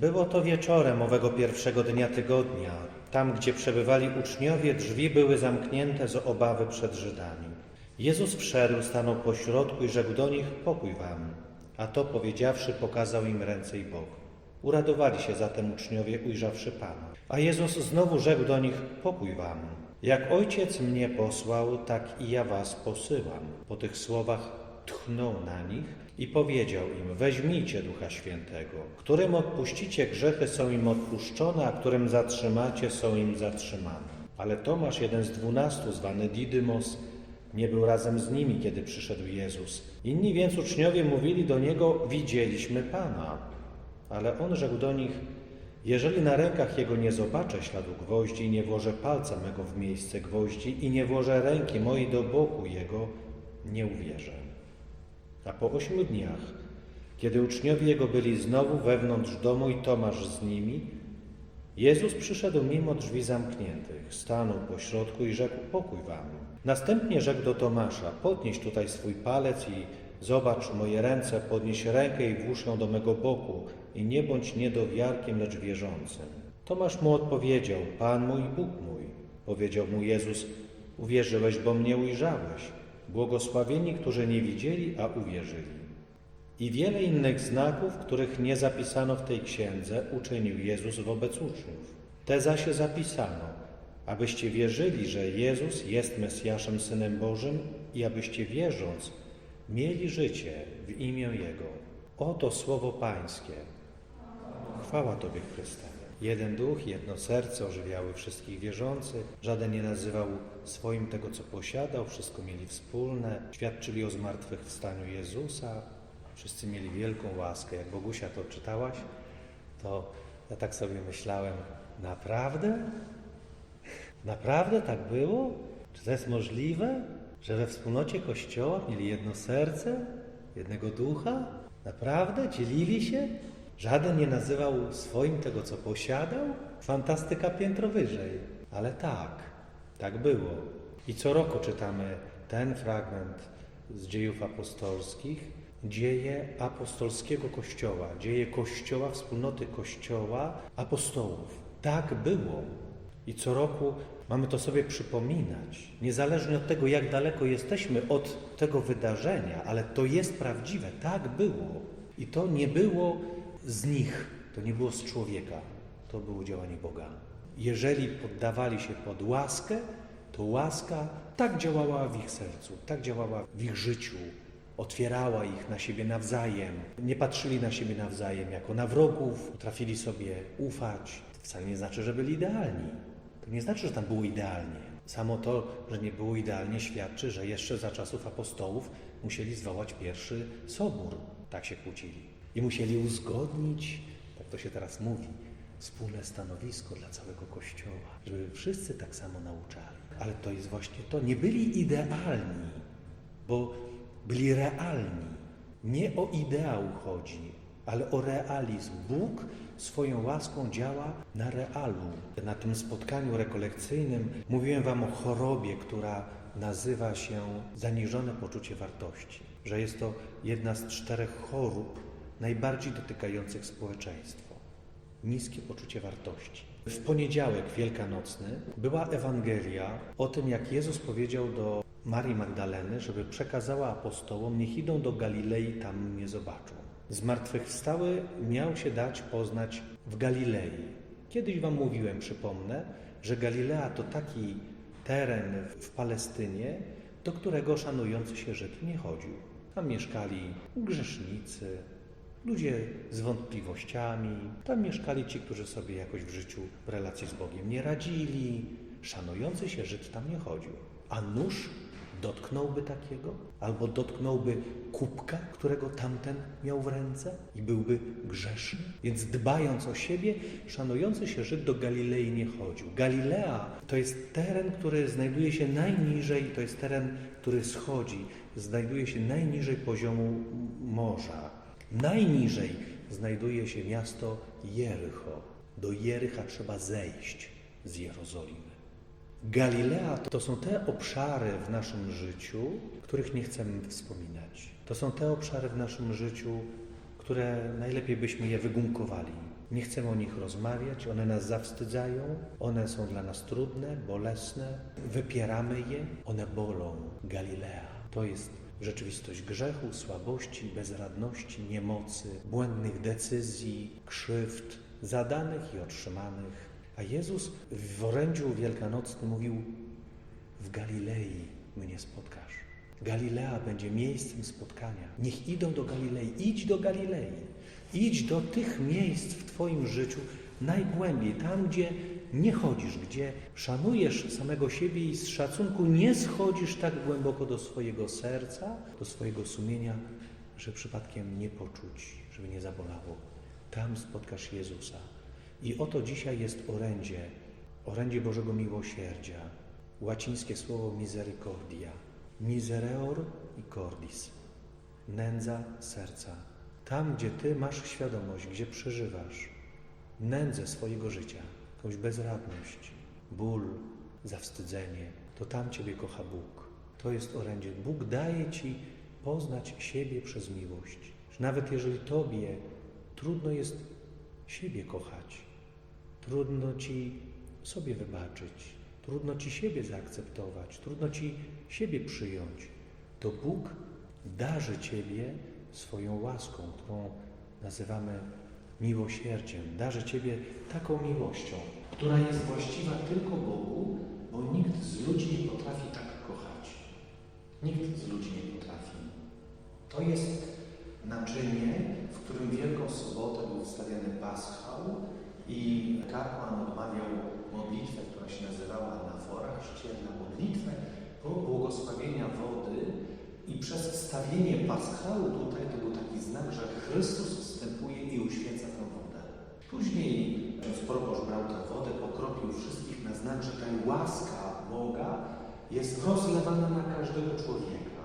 Było to wieczorem owego pierwszego dnia tygodnia. Tam, gdzie przebywali uczniowie, drzwi były zamknięte z obawy przed Żydami. Jezus wszedł, stanął pośrodku i rzekł do nich: Pokój wam. A to powiedziawszy, pokazał im ręce i bok. Uradowali się zatem uczniowie, ujrzawszy Pana. A Jezus znowu rzekł do nich: Pokój wam. Jak ojciec mnie posłał, tak i ja was posyłam. Po tych słowach tchnął na nich i powiedział im: Weźmijcie Ducha Świętego. Którym odpuścicie grzechy, są im odpuszczone, a którym zatrzymacie, są im zatrzymane. Ale Tomasz, jeden z dwunastu, zwany Didymos, nie był razem z nimi, kiedy przyszedł Jezus. Inni więc uczniowie mówili do niego: Widzieliśmy Pana. Ale on rzekł do nich: Jeżeli na rękach jego nie zobaczę śladu gwoździ i nie włożę palca mego w miejsce gwoździ i nie włożę ręki mojej do boku jego, nie uwierzę. A po ośmiu dniach, kiedy uczniowie jego byli znowu wewnątrz domu i Tomasz z nimi, Jezus przyszedł mimo drzwi zamkniętych, stanął pośrodku i rzekł: Pokój wam. Następnie rzekł do Tomasza: Podnieś tutaj swój palec i zobacz moje ręce, podnieś rękę i włóż ją do mego boku i nie bądź niedowiarkiem, lecz wierzącym. Tomasz mu odpowiedział: Pan mój, Bóg mój. Powiedział mu Jezus: Uwierzyłeś, bo mnie ujrzałeś. Błogosławieni, którzy nie widzieli, a uwierzyli. I wiele innych znaków, których nie zapisano w tej księdze, uczynił Jezus wobec uczniów. Te zaś zapisano, abyście wierzyli, że Jezus jest Mesjaszem, Synem Bożym i abyście wierząc, mieli życie w imię Jego. Oto słowo Pańskie. Chwała Tobie, Chryste. Jeden duch, jedno serce ożywiały wszystkich wierzących. Żaden nie nazywał swoim tego, co posiadał. Wszystko mieli wspólne. Świadczyli o zmartwychwstaniu Jezusa. Wszyscy mieli wielką łaskę. Jak Bogusia to czytałaś, to ja tak sobie myślałem, naprawdę? Naprawdę tak było? Czy to jest możliwe, że we wspólnocie Kościoła mieli jedno serce, jednego ducha? Naprawdę? Dzielili się? Żaden nie nazywał swoim tego, co posiadał? Fantastyka piętro wyżej. Ale tak, tak było. I co roku czytamy ten fragment z dziejów apostolskich, dzieje apostolskiego Kościoła, dzieje Kościoła, wspólnoty Kościoła, apostołów. Tak było. I co roku mamy to sobie przypominać, niezależnie od tego, jak daleko jesteśmy od tego wydarzenia, ale to jest prawdziwe, tak było. I to nie było z nich, to nie było z człowieka, to było działanie Boga. Jeżeli poddawali się pod łaskę, to łaska tak działała w ich sercu, tak działała w ich życiu, otwierała ich na siebie nawzajem. Nie patrzyli na siebie nawzajem jako na wrogów, potrafili sobie ufać. To wcale nie znaczy, że byli idealni. To nie znaczy, że tam było idealnie. Samo to, że nie było idealnie, świadczy, że jeszcze za czasów apostołów musieli zwołać pierwszy sobór. Tak się kłócili. I musieli uzgodnić, tak to się teraz mówi, wspólne stanowisko dla całego Kościoła, żeby wszyscy tak samo nauczali. Ale to jest właśnie to. Nie byli idealni, bo byli realni. Nie o ideał chodzi, ale o realizm. Bóg swoją łaską działa na realu. Na tym spotkaniu rekolekcyjnym mówiłem Wam o chorobie, która nazywa się zaniżone poczucie wartości. Że jest to jedna z czterech chorób najbardziej dotykających społeczeństwo. Niskie poczucie wartości. W poniedziałek wielkanocny była Ewangelia o tym, jak Jezus powiedział do Marii Magdaleny, żeby przekazała apostołom, niech idą do Galilei, tam mnie zobaczą. Zmartwychwstały miał się dać poznać w Galilei. Kiedyś Wam mówiłem, przypomnę, że Galilea to taki teren w Palestynie, do którego szanujący się Żyd nie chodził. Tam mieszkali grzesznicy, ludzie z wątpliwościami. Tam mieszkali ci, którzy sobie jakoś w życiu w relacji z Bogiem nie radzili. Szanujący się Żyd tam nie chodził. A nóż dotknąłby takiego? Albo dotknąłby kubka, którego tamten miał w ręce i byłby grzeszny? Więc dbając o siebie, szanujący się Żyd do Galilei nie chodził. Galilea to jest teren, który znajduje się najniżej, to jest teren, który schodzi, znajduje się najniżej poziomu morza. Najniżej znajduje się miasto Jericho. Do Jericha trzeba zejść z Jerozolimy. Galilea to są te obszary w naszym życiu, których nie chcemy wspominać. To są te obszary w naszym życiu, które najlepiej byśmy je wygumkowali. Nie chcemy o nich rozmawiać, one nas zawstydzają, one są dla nas trudne, bolesne, wypieramy je, one bolą. Galilea to jest rzeczywistość grzechu, słabości, bezradności, niemocy, błędnych decyzji, krzywd, zadanych i otrzymanych. A Jezus w orędziu wielkanocnym mówił: W Galilei mnie spotkasz. Galilea będzie miejscem spotkania. Niech idą do Galilei. Idź do Galilei. Idź do tych miejsc w Twoim życiu najgłębiej, tam gdzie nie chodzisz, gdzie szanujesz samego siebie i z szacunku nie schodzisz tak głęboko do swojego serca, do swojego sumienia, że przypadkiem nie poczuć, żeby nie zabolało. Tam spotkasz Jezusa. I oto dzisiaj jest orędzie, orędzie Bożego Miłosierdzia. Łacińskie słowo misericordia. Misereor i cordis. Nędza serca. Tam, gdzie Ty masz świadomość, gdzie przeżywasz nędzę swojego życia, jakąś bezradność, ból, zawstydzenie, to tam Ciebie kocha Bóg. To jest orędzie. Bóg daje Ci poznać siebie przez miłość. Nawet jeżeli Tobie trudno jest siebie kochać, trudno Ci sobie wybaczyć, trudno Ci siebie zaakceptować, trudno Ci siebie przyjąć, to Bóg darzy Ciebie swoją łaską, którą nazywamy miłosierdziem. Darzy Ciebie taką miłością, która jest właściwa tylko Bogu, bo nikt z ludzi nie potrafi tak kochać. Nikt z ludzi nie potrafi. To jest naczynie, w którym Wielką Sobotę był wstawiany paschał i kapłan odmawiał modlitwę, która się nazywała anafora chrzcielna, modlitwę po błogosławienia wody i przez wstawienie paschału tutaj to był taki znak, że Chrystus wstępuje i uświeca. Później proboszcz brał tę wodę, pokropił wszystkich na znak, że ta łaska Boga jest rozlewana na każdego człowieka.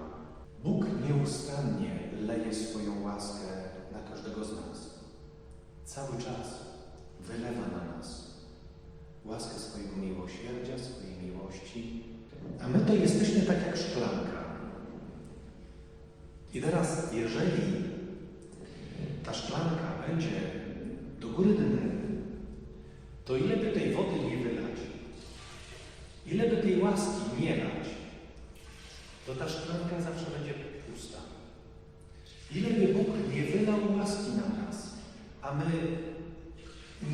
Bóg nieustannie leje swoją łaskę na każdego z nas. Cały czas wylewa na nas łaskę swojego miłosierdzia, swojej miłości, a my to jesteśmy tak jak szklanka. I teraz, jeżeli ta szklanka będzie góry dnem, to ile by tej wody nie wylać, ile by tej łaski nie lać, to ta szklanka zawsze będzie pusta. Ile by Bóg nie wylał łaski na nas, a my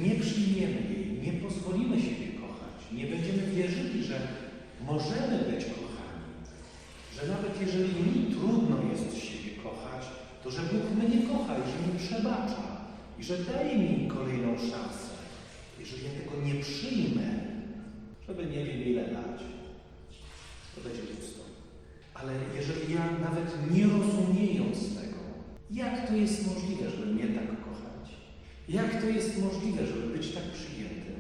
nie przyjmiemy jej, nie pozwolimy siebie kochać, nie będziemy wierzyli, że możemy być kochani, że nawet jeżeli mi trudno jest siebie kochać, to że Bóg mnie kocha i że mi przebacza i że daje mi kolejną szansę. Jeżeli ja tego nie przyjmę, żeby nie wiem ile dać, to będzie pusto. Ale jeżeli ja nawet nie rozumiejąc tego, jak to jest możliwe, żeby mnie tak kochać, jak to jest możliwe, żeby być tak przyjętym,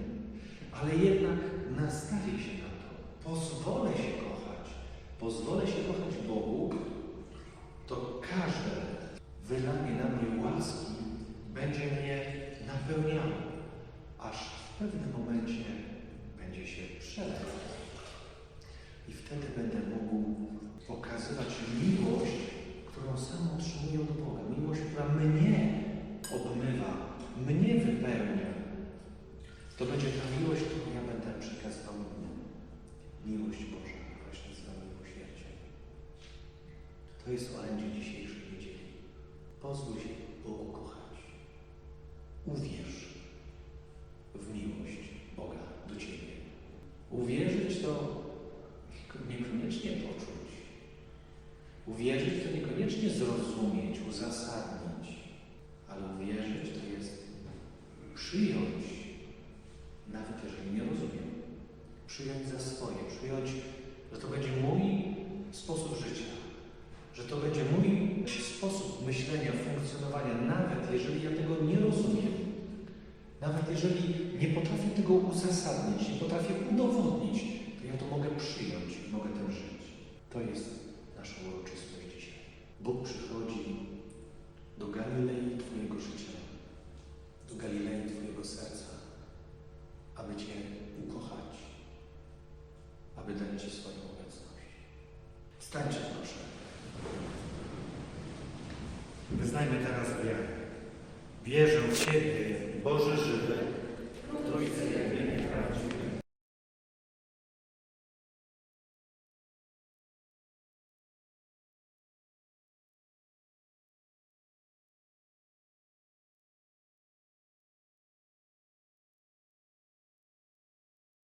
ale jednak nastawię się na to, pozwolę się kochać, pozwolę się kochać Bogu, to każde wylanie na mnie łaski będzie mnie napełniało, aż w pewnym momencie będzie się przelewać. I wtedy będę mógł pokazywać miłość, którą sam otrzymuję od Boga. Miłość, która mnie obmywa, mnie wypełnia. To będzie ta miłość, którą ja będę przekazywał innym. Miłość Boża, która się nazywa miłosierdziem. To jest orędzie dzisiejszej niedzieli. Pozwól się Bogu kochać. Uwierz w miłość Boga do Ciebie. Uwierzyć to niekoniecznie poczuć. Uwierzyć to niekoniecznie zrozumieć, uzasadnić, ale uwierzyć to jest przyjąć, nawet jeżeli nie rozumiem, przyjąć za swoje, przyjąć, że to będzie mój sposób życia, że to będzie mój sposób myślenia, funkcjonowania, nawet jeżeli ja tego nie rozumiem, nawet jeżeli nie potrafię tego uzasadnić, nie potrafię udowodnić, to ja to mogę przyjąć, mogę tym żyć. To jest nasza uroczystość dzisiaj. Bóg przychodzi do Galilei Twojego życia, do Galilei Twojego serca, aby Cię ukochać, aby dać Ci swoją obecność. Stańcie proszę. Wyznajmy teraz wiarę. Wierzę w Ciebie, Boże żywy, Trójcy prawdziwy,